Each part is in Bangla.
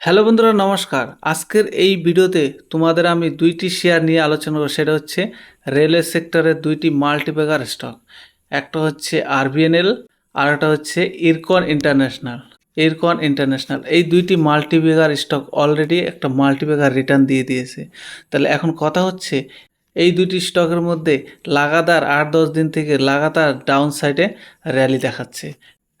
হ্যালো বন্ধুরা, নমস্কার। আজকের এই ভিডিওতে তোমাদের আমি দুইটি শেয়ার নিয়ে আলোচনা করব। সেটা হচ্ছে রেলওয়ে সেক্টরের দুইটি মাল্টিপ্যাকার স্টক। একটা হচ্ছে আরবিএনএল, আর একটা হচ্ছে ইরকন ইন্টারন্যাশনাল। ইরকন ইন্টারন্যাশনাল, এই দুইটি মাল্টিপ্যাকার স্টক অলরেডি একটা মাল্টিপ্যাকার রিটার্ন দিয়ে দিয়েছে। তাহলে এখন কথা হচ্ছে, এই দুটি স্টকের মধ্যে লাগাতার আট দশ দিন থেকে লাগাতার ডাউন সাইডে র্যালি দেখাচ্ছে।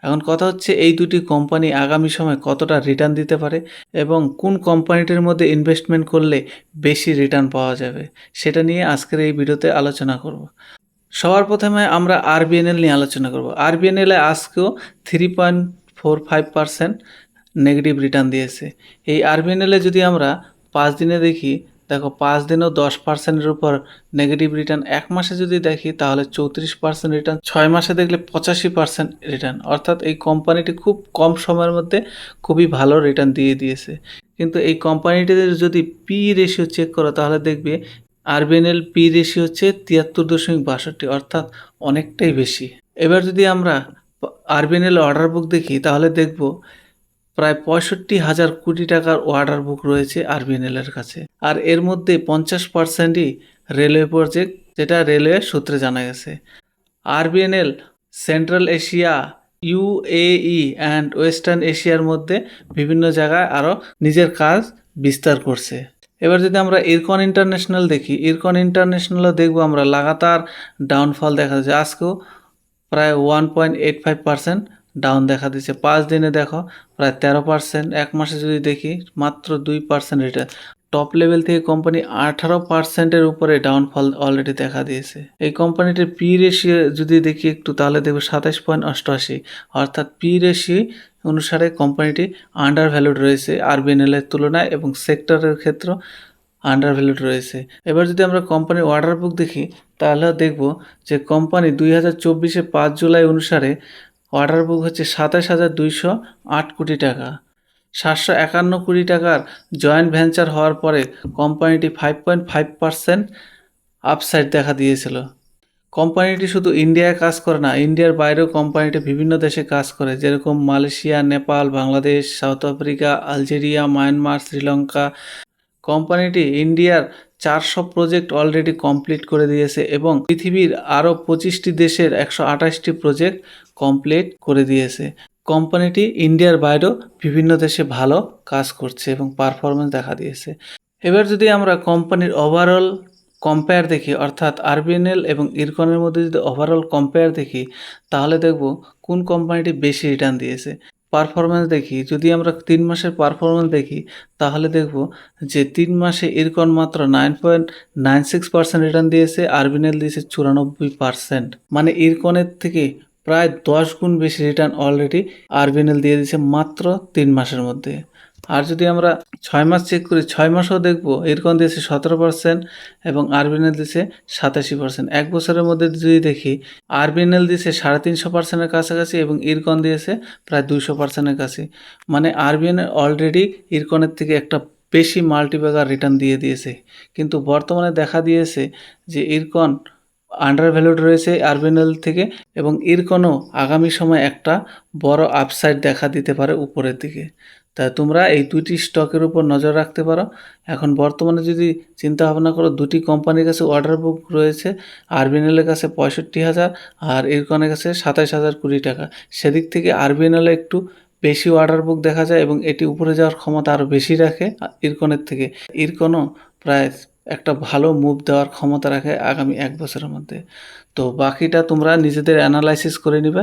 এখন কথা হচ্ছে এই দুটি কোম্পানি আগামী সময় কতটা রিটার্ন দিতে পারে এবং কোন কোম্পানিটির মধ্যে ইনভেস্টমেন্ট করলে বেশি রিটার্ন পাওয়া যাবে সেটা নিয়ে আজকের এই ভিডিওতে আলোচনা করব। সবার প্রথমে আমরা আরবিএনএল নিয়ে আলোচনা করব। আরবিএনএল আজকেও three point four five percent negative return দিয়েছে। এই আরবিএনএল যদি আমরা পাঁচ দিনে দেখি দেখো, পাঁচ দিনেও দশ পার্সেন্টের উপর নেগেটিভ রিটার্ন এক মাসে যদি দেখি, তাহলে চৌত্রিশ পার্সেন্ট রিটার্ন ছয় মাসে দেখলে পঁচাশি পার্সেন্ট রিটার্ন অর্থাৎ এই কোম্পানিটি খুব কম সময়ের মধ্যে খুবই ভালো রিটার্ন দিয়ে দিয়েছে। কিন্তু এই কোম্পানিটিদের যদি পি রেশিও চেক করো, তাহলে দেখবে আরবিএনএল পি রেশিও হচ্ছে তিয়াত্তর দশমিক বাষট্টি, অর্থাৎ অনেকটাই বেশি। এবার যদি আমরা আরবিএনএল অর্ডার বুক দেখি, তাহলে দেখব প্রায় পঁয়ষট্টি হাজার কোটি টাকার অর্ডার বুক রয়েছে আরবিএনএল এর কাছে। আর এর মধ্যে পঞ্চাশ পার্সেন্টই রেলওয়ে প্রজেক্ট যেটা রেলওয়ে সূত্রে জানা গেছে। RVNL central Asia UAE and western এশিয়ার মধ্যে বিভিন্ন জায়গায় আরও নিজের কাজ বিস্তার করছে। এবার যদি আমরা ইরকন ইন্টারন্যাশনাল দেখি, ইরকন ইন্টারন্যাশনালও দেখব আমরা, লাগাতার ডাউনফল দেখা যাচ্ছে। আজকেও প্রায় one point eight five percent down দেখা দিচ্ছে পাঁচ দিনে দেখো, প্রায় তেরো পার্সেন্ট এক মাসে যদি দেখি, মাত্র দুই পার্সেন্ট রিটার্ন টপ লেভেল থেকে কোম্পানি আঠারো পার্সেন্টের উপরে ডাউনফল অলরেডি দেখা দিয়েছে। এই কোম্পানিটির পি রেশিও যদি দেখি একটু, তাহলে দেখব সাতাশ পয়েন্ট অষ্টআশি। অর্থাৎ পি রেশিও অনুসারে কোম্পানিটি আন্ডার ভ্যালুড রয়েছে আরবিএনএল এর তুলনায় এবং সেক্টরের ক্ষেত্রে আন্ডার ভ্যালুড রয়েছে। এবার যদি আমরা কোম্পানির অর্ডার বুক দেখি তাহলে দেখব যে কোম্পানি দুই হাজার চব্বিশে পাঁচ জুলাই অনুসারে অর্ডার বুক হচ্ছে সাতাশ হাজার দুইশো আট কোটি টাকা। সাতশো একান্ন কোটি টাকার জয়েন্ট ভেঞ্চার হওয়ার পরে কোম্পানিটি five point five percent upside দেখা দিয়েছিল। কোম্পানিটি শুধু ইন্ডিয়ায় কাজ করে না, ইন্ডিয়ার বাইরেও কোম্পানিটি বিভিন্ন দেশে কাজ করে, যেরকম Malaysia, Nepal, Bangladesh, South Africa, Algeria, Myanmar, Sri Lanka কোম্পানিটি ইন্ডিয়ার চারশো প্রজেক্ট অলরেডি কমপ্লিট করে দিয়েছে এবং পৃথিবীর আরও পঁচিশটি দেশের একশো আঠাশটি প্রজেক্ট কমপ্লিট করে দিয়েছে। কোম্পানিটি ইন্ডিয়ার বাইরেও বিভিন্ন দেশে ভালো কাজ করছে এবং পারফরমেন্স দেখা দিয়েছে। এবার যদি আমরা কোম্পানির ওভারঅল কম্পেয়ার দেখি, অর্থাৎ আরবিএনএল এবং ইরকনের মধ্যে যদি ওভারঅল কম্পেয়ার দেখি, তাহলে দেখব কোন কোম্পানিটি বেশি রিটার্ন দিয়েছে। পারফরমেন্স দেখি, যদি আমরা তিন মাসের পারফরমেন্স দেখি, তাহলে দেখব যে তিন মাসে ইরকন মাত্র nine point nine six percent return দিয়েছে আরবিনেল দিয়েছে চুরানব্বই পার্সেন্ট মানে ইরকনের থেকে প্রায় দশ গুণ বেশি রিটার্ন অলরেডি আরবিনেল দিয়ে দিয়েছে মাত্র তিন মাসের মধ্যে। আর যদি আমরা ছয় মাস চেক করি, ছয় মাসও দেখব, এরকম দিয়েছে সতেরো পার্সেন্ট এবং আরবিএনএল দিয়েছে সাতাশি পার্সেন্ট এক বছরের মধ্যে যদি দেখি আরবিএনএল দিয়েছে সাড়ে তিনশো পার্সেন্টের কাছাকাছি এবং ইরকন দিয়েছে প্রায় দুইশো পার্সেন্টের কাছে। মানে আরবিএনএল অলরেডি ইরকনের থেকে একটা বেশি মাল্টিপ্যাকার রিটার্ন দিয়ে দিয়েছে। কিন্তু বর্তমানে দেখা দিয়েছে যে ইরকন আন্ডার ভ্যালুড রয়েছে আরবিএনএল থেকে এবং ইরকনও আগামী সময় একটা বড় আপসাইড দেখা দিতে পারে উপরের দিকে। তা তোমরা এই দুটি স্টকের উপর নজর রাখতে পারো। এখন বর্তমানে যদি চিন্তা ভাবনা করো, দুটি কোম্পানির কাছে অর্ডার বুক রয়েছে আরবিএনএলের কাছে পঁয়ষট্টি হাজার আর ইরকনের কাছে সাতাশ হাজার কুড়ি টাকা। সেদিক থেকে আরবিএনএলে একটু বেশি অর্ডার বুক দেখা যায় এবং এটি উপরে যাওয়ার ক্ষমতা আরও বেশি রাখে ইরকনের থেকে। ইরকনও প্রায় একটা ভালো মুভ দেওয়ার ক্ষমতা রাখে আগামী এক বছরের মধ্যে। তো বাকিটা তোমরা নিজেদের অ্যানালাইসিস করে নিবে।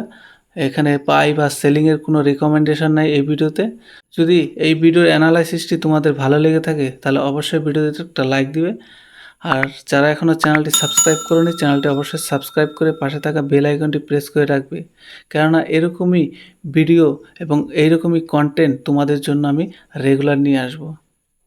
এখানে পাই বা সেলিংয়ের কোনো রিকমেন্ডেশন নাই এই ভিডিওতে। যদি এই ভিডিওর অ্যানালাইসিসটি তোমাদের ভালো লেগে থাকে, তাহলে অবশ্যই ভিডিওতে একটা লাইক দিবে। আর যারা এখনও চ্যানেলটি সাবস্ক্রাইব করেনি চ্যানেলটি অবশ্যই সাবস্ক্রাইব করে পাশে থাকা বেল আইকনটি প্রেস করে রাখবে। কেননা এরকমই ভিডিও এবং এইরকমই কন্টেন্ট তোমাদের জন্য আমি রেগুলার নিয়ে আসব।